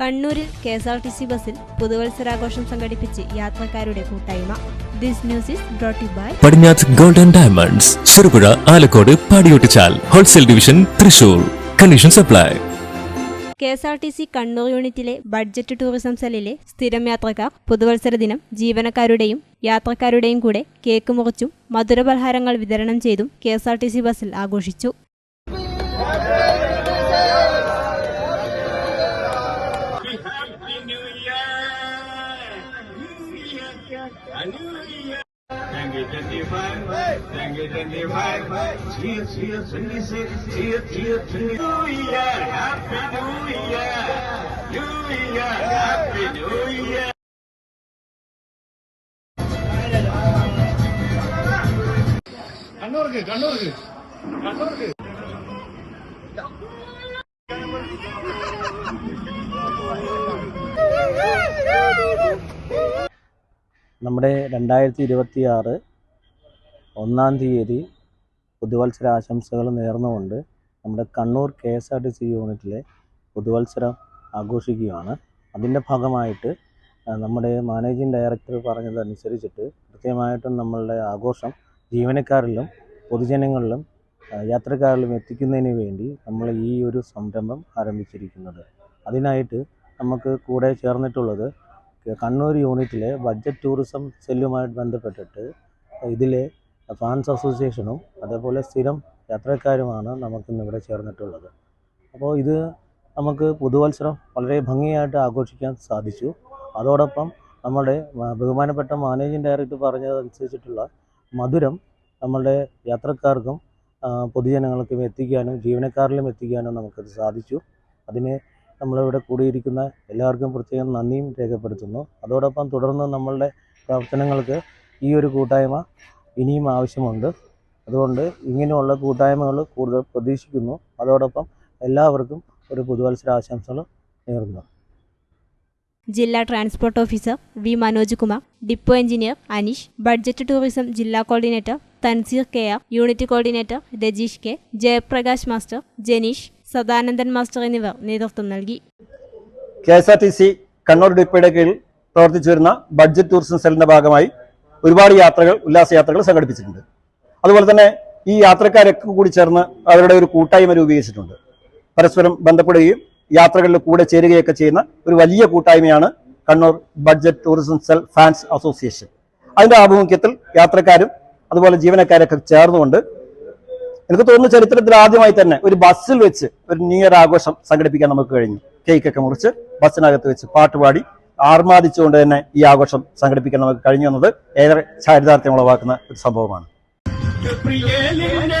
കണ്ണൂരിൽ K S R T C ബസ്സിൽ പുതുവത്സരാഘോഷം സംഘടിപ്പിച്ച് യാത്രക്കാരുടെ കൂട്ടായ്മ. This news is brought by Padinjath golden diamonds Cherupuzha Alakode Padiyottuchal wholesale division Thrissur. Condition supply. K S R T C Kannur യൂണിറ്റിലെ budget tourism സെല്ലിലെ സ്ഥിരം യാത്രക്കാർ പുതുവത്സര ദിനം ജീവനക്കാരുടെയും യാത്രക്കാരുടെയും കൂടെ കേക്ക് മുറിച്ചും മധുരപലഹാരങ്ങൾ വിതരണം ചെയ്തും K S R T C ബസ്സിൽ ആഘോഷിച്ചു. കണ്ണൂർക്ക് കണ്ണൂർക്ക് കണ്ണൂർക്ക് നമ്മുടെ രണ്ടായിരത്തി ഇരുപത്തിയാറ് ഒന്നാം തീയതി പുതുവത്സര ആശംസകൾ നേർന്നുകൊണ്ട് നമ്മുടെ Kannur K S R T C യൂണിറ്റിലെ പുതുവത്സരം ആഘോഷിക്കുകയാണ്. അതിന്റെ ഭാഗമായിട്ട് നമ്മുടെ മാനേജിങ് ഡയറക്ടർ പറഞ്ഞതനുസരിച്ചിട്ട് കൃത്യമായിട്ടും നമ്മളുടെ ആഘോഷം ജീവനക്കാരിലും പൊതുജനങ്ങളിലും യാത്രക്കാരിലും എത്തിക്കുന്നതിന് വേണ്ടി നമ്മൾ ഈ ഒരു സംരംഭം ആരംഭിച്ചിരിക്കുന്നത്. അതിനായിട്ട് നമുക്ക് കൂടെ ചേർന്നിട്ടുള്ളത് കണ്ണൂർ യൂണിറ്റിലെ ബഡ്ജറ്റ് ടൂറിസം സെല്ലുമായി ബന്ധപ്പെട്ടിട്ട് ഇതിലെ ഫാൻസ് അസോസിയേഷനും അതേപോലെ സ്ഥിരം യാത്രക്കാരുമാണ് നമുക്കിന്ന് ഇവിടെ ചേർന്നിട്ടുള്ളത്. അപ്പോൾ ഇത് നമുക്ക് പുതുവത്സരം വളരെ ഭംഗിയായിട്ട് ആഘോഷിക്കാൻ സാധിച്ചു. അതോടൊപ്പം നമ്മുടെ ബഹുമാനപ്പെട്ട മാനേജിംഗ് ഡയറക്ടർ പറഞ്ഞതനുസരിച്ചിട്ടുള്ള മധുരം നമ്മളുടെ യാത്രക്കാർക്കും പൊതുജനങ്ങൾക്കും എത്തിക്കാനും ജീവനക്കാരിലും എത്തിക്കാനും നമുക്കത് സാധിച്ചു. അതിന് നമ്മളിവിടെ കൂടിയിരിക്കുന്ന എല്ലാവർക്കും പ്രത്യേകം നന്ദിയും രേഖപ്പെടുത്തുന്നു. അതോടൊപ്പം തുടർന്ന് നമ്മളുടെ പ്രവർത്തനങ്ങൾക്ക് ഈ ഒരു കൂട്ടായ്മ ഇനിയും ആവശ്യമുണ്ട്. അതുകൊണ്ട് ഇങ്ങനെയുള്ള കൂട്ടായ്മകൾ കൂടുതൽ പ്രതീക്ഷിക്കുന്നു. അതോടൊപ്പം എല്ലാവർക്കും ഒരു പുതുവത്സര ആശംസകൾ നേർന്നു ജില്ലാ transport officer V Manoj Kumar depot engineer Aneesh budget tourism ജില്ലാ coordinator Thanseer K R unit coordinator Rajeesh K Jayaprakash master Janeesh Sadanandan master എന്നിവർ നേതൃത്വം നൽകി. K S R T C Kannur ഡിപ്പോയുടെ കീഴിൽ പ്രവർത്തിച്ചു വരുന്ന ബഡ്ജറ്റ് ടൂറിസം സെല്ലിന്റെ ഭാഗമായി ഒരുപാട് യാത്രകൾ ഉല്ലാസ യാത്രകൾ സംഘടിപ്പിച്ചിട്ടുണ്ട്. അതുപോലെ തന്നെ ഈ യാത്രക്കാരൊക്കെ കൂടി ചേർന്ന് അവരുടെ ഒരു കൂട്ടായ്മ രൂപീകരിച്ചിട്ടുണ്ട്. പരസ്പരം ബന്ധപ്പെടുകയും യാത്രകളിൽ കൂടെ ചേരുകയൊക്കെ ചെയ്യുന്ന ഒരു വലിയ കൂട്ടായ്മയാണ് Kannur budget tourism cell fans association. അതിന്റെ ആഭിമുഖ്യത്തിൽ യാത്രക്കാരും അതുപോലെ ജീവനക്കാരൊക്കെ ചേർന്നുകൊണ്ട് എനിക്ക് തോന്നുന്നു ചരിത്രത്തിൽ ആദ്യമായി തന്നെ ഒരു ബസ്സിൽ വെച്ച് ഒരു ന്യൂ ഇയർ ആഘോഷം സംഘടിപ്പിക്കാൻ നമുക്ക് കഴിഞ്ഞു. കേക്കൊക്കെ മുറിച്ച് ബസ്സിനകത്ത് വെച്ച് പാട്ടുപാടി ആർമാദിച്ചുകൊണ്ട് തന്നെ ഈ ആഘോഷം സംഘടിപ്പിക്കാൻ നമുക്ക് കഴിഞ്ഞു എന്നത് ഏറെ ചാരിതാർത്ഥ്യം ഉളവാക്കുന്ന ഒരു സംഭവമാണ്. പ്രിയലിന്റെ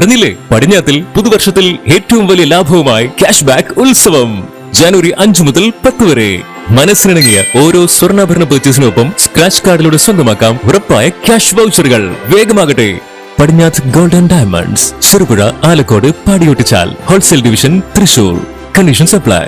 അറിഞ്ഞില്ലേ പടിഞ്ഞാത്തിൽ പുതുവർഷത്തിൽ ഏറ്റവും വലിയ ലാഭവുമായി ക്യാഷ് ബാക്ക് ഉത്സവം. ജനുവരി അഞ്ചു മുതൽ പത്ത് വരെ. മനസ്സിനിണങ്ങിയ ഓരോ സ്വർണാഭരണ പർച്ചേസിനൊപ്പം സ്ക്രാച്ച് കാർഡിലൂടെ സ്വന്തമാക്കാം ഉറപ്പായ ക്യാഷ് വൗച്ചറുകൾ വേഗമാകട്ടെ. Padinjath golden diamonds Cherupuzha Alakode Padiyottuchal wholesale division Thrissur. Condition supply